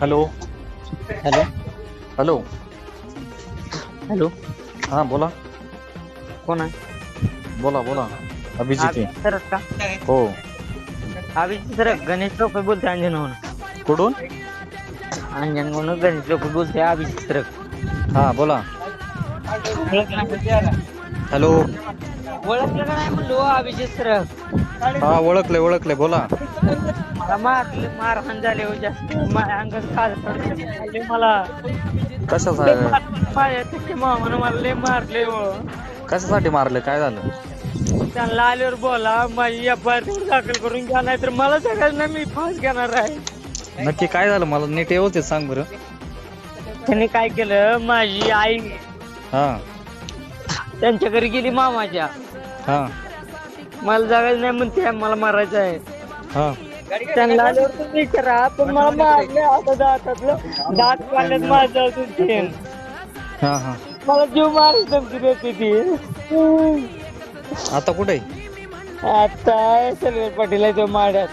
Hello. Hello. Hello. Hello. हा बोला. कोण आहे? बोला बोला. अभिजित आहे. सर का हो. अभिजित सर गणेश लोक बोलते अंजन म्हणून. कुठून? अंजन म्हणून गणेश लोक बोलते अभिजित सर. हा बोला. हॅलो ओळखलं का नाही म्हणलो अभिजित सर? हा ओळखले ओळखले बोला. मला मारले मारहाण झाले हो जास्त माझ्या अंगात काळ पडले. मला लय मार- माझ्या तिथे मामानं मला लय मारले हो. कशासाठी मारले? काय झालं? त्यांना आल्यावर बोला माझी एफ आय दाखल करून घ्या नाही तर मला सगळ्यांना मी फास घेणार आहे. नक्की काय झालं? मला नीट व्यवस्थित सांग बरं. त्यांनी काय केलं? माझी आई हा. त्यांच्या घरी गेली मामाच्या. हा. मला जागायचं नाही म्हणते मला मारायचं आहे. हा. त्यांना आल्यावर तुम्ही विचारा पण मला मारले आता दातातलं दात काढल्यात माझं अजून ते हा हा. मला जीव मारायची धमकी देते ती आता कुठे? आता सलगर पाटील आहे तो माड्यात.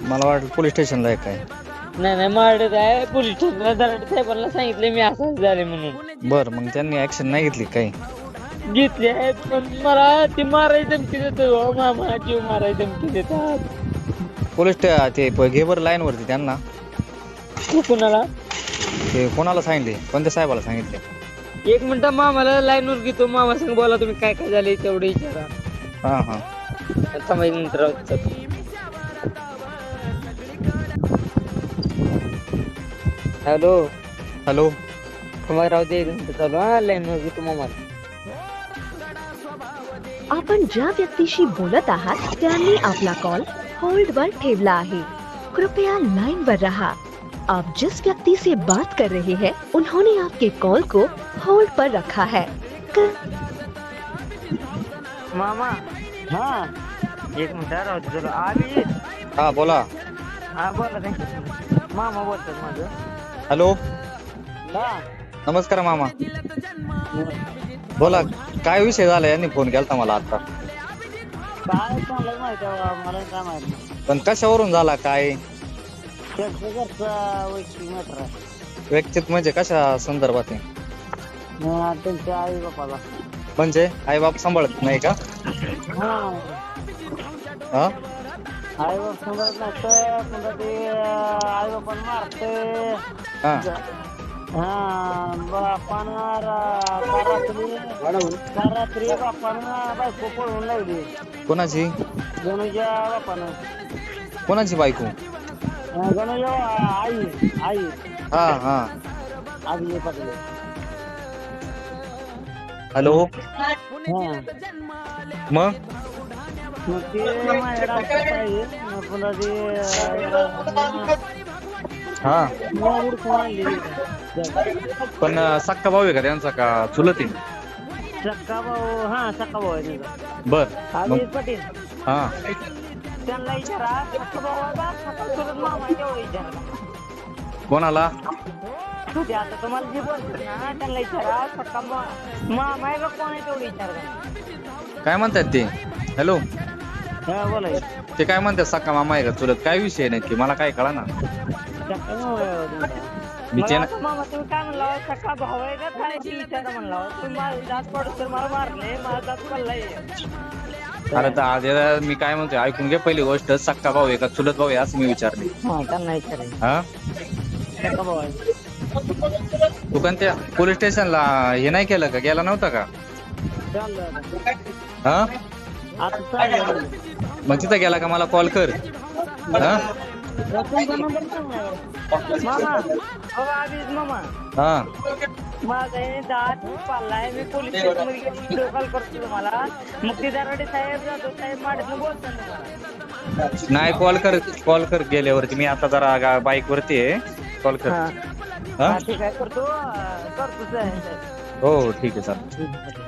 मला वाटलं पोलीस स्टेशनला आहे. काय नाही नाही माड्यात आहे. पोलीस स्टेशनला दराड साहेबांना सांगितले मी असं झाले म्हणून. बर मग त्यांनी ऍक्शन नाही घेतली काही? घेतले आहेत पण मला ती मारायची धमकी देतो हो मामा जीव मारायची धमकी देतात. पोलीस ते प- घे बरं लाईन वरती त्यांना. तू कुणाला? ते कोणाला सांगितले? कोणत्या साहेबाला सांगितले? एक मिनिट मामाला लाईन वर घेतो. मामा संग बोला तुम्ही काय काय झाले तेवढे विचारा. हा हा. आता माहिती नंतर. हॅलो. हॅलो. तुम्हाला राहू दे एक मिनिट चालू. हा लाईन वर घेतो मामाला. आपण ज्या व्यक्तीशी बोलत आहात त्यांनी आपला कॉल होल्ड वर ठेवला आहे. कृपया लाइन पर रहा. आप जिस व्यक्ति से बात कर रहे हैं उन्होंने आपके कॉल को होल्ड पर रखा है। क- मामा। हाँ। एक मिनिट राहू दे चलो आम्ही हा बोला। हा बोला मामा बोलतात माझं। हॅलो हा नमस्कार मामा. बोला काय विषय झाला यांनी फोन केलता मला आता? काय चांगलं माहिती आहे मला काय माहिती पण कशावरून झाला काय? त्यांचं घरचं वैयक्तिक मॅटर आहे. व्यक्तित म्हणजे कशा संदर्भात आहे? हा, त्यांच्या आई बापाला म्हणजे? आई बाप सांभाळत नाही का? हा. आई बाप समजत नाही तर पुन्हा ते आई बापाला मारते हा. काल रात्री बापानं बायको लावली. कोणाची? गणूच्या बापानं. कोणाची बायको? गणूच्या आई आई. हा हा. आगली हॅलो? हा. मग? मग ते पुन्हा ते हा. पण सक्का भाऊ आहे का त्यांचा का चुलत आहे? सक्का भाऊ हा सक्का भाऊ आहे त्यांचा. बर. पाटील. हा. त्यांना विचारा सक्का भाऊ आहे का सक्का चुलत मामा आहे तेवढं विचारा. कोणाला? ते आता तुम्हाला जे बोलतो ना त्यांना विचारा सक्का मा- मामा आहे का कोण आहे तेवढं विचारा. काय म्हणतात ते? हॅलो हा बोला. ते काय म्हणतात सक्का मामा आहे का चुलत? काय विषय नक्की? मला काय कळा ना मला मामा तुम्ही काय म्हणला सक्का भाऊ आहे का? काय ते विचारा म्हणला तुम्ही माझे दात पडत तर मला मारले माझा दात पडलाय. अरे तर आज याला मी काय म्हणतोय ऐकून घे पहिली गोष्ट सक्का भाऊ आहे का चुलत भाऊ आहे असं मी विचारले. हा त्यांना विचारायचं हा? सक्का भाऊ आहे. तू पण त्या पोलीस स्टेशनला हे नाही केलं का? गेला नव्हता का? चाललं. हा? आता चाललं. मग तिथं गेला का? मला कॉल कर. हा? मामा मामा हा माझा हे दात पाल्लाय मी पोलीस स्टेशनमध्ये व्हिडिओ करतो तुम्हाला मग ते दराडे साहेब जातो साहेब माडत बोलतो नाही कॉल कर कॉल कर गेल्यावरती. मी आता जरा बाईक वरती आहे. कॉल कर. हा. हा? हा, ठीक आहे. करतो. अं, करतो हो हो ठीक आहे चालेल.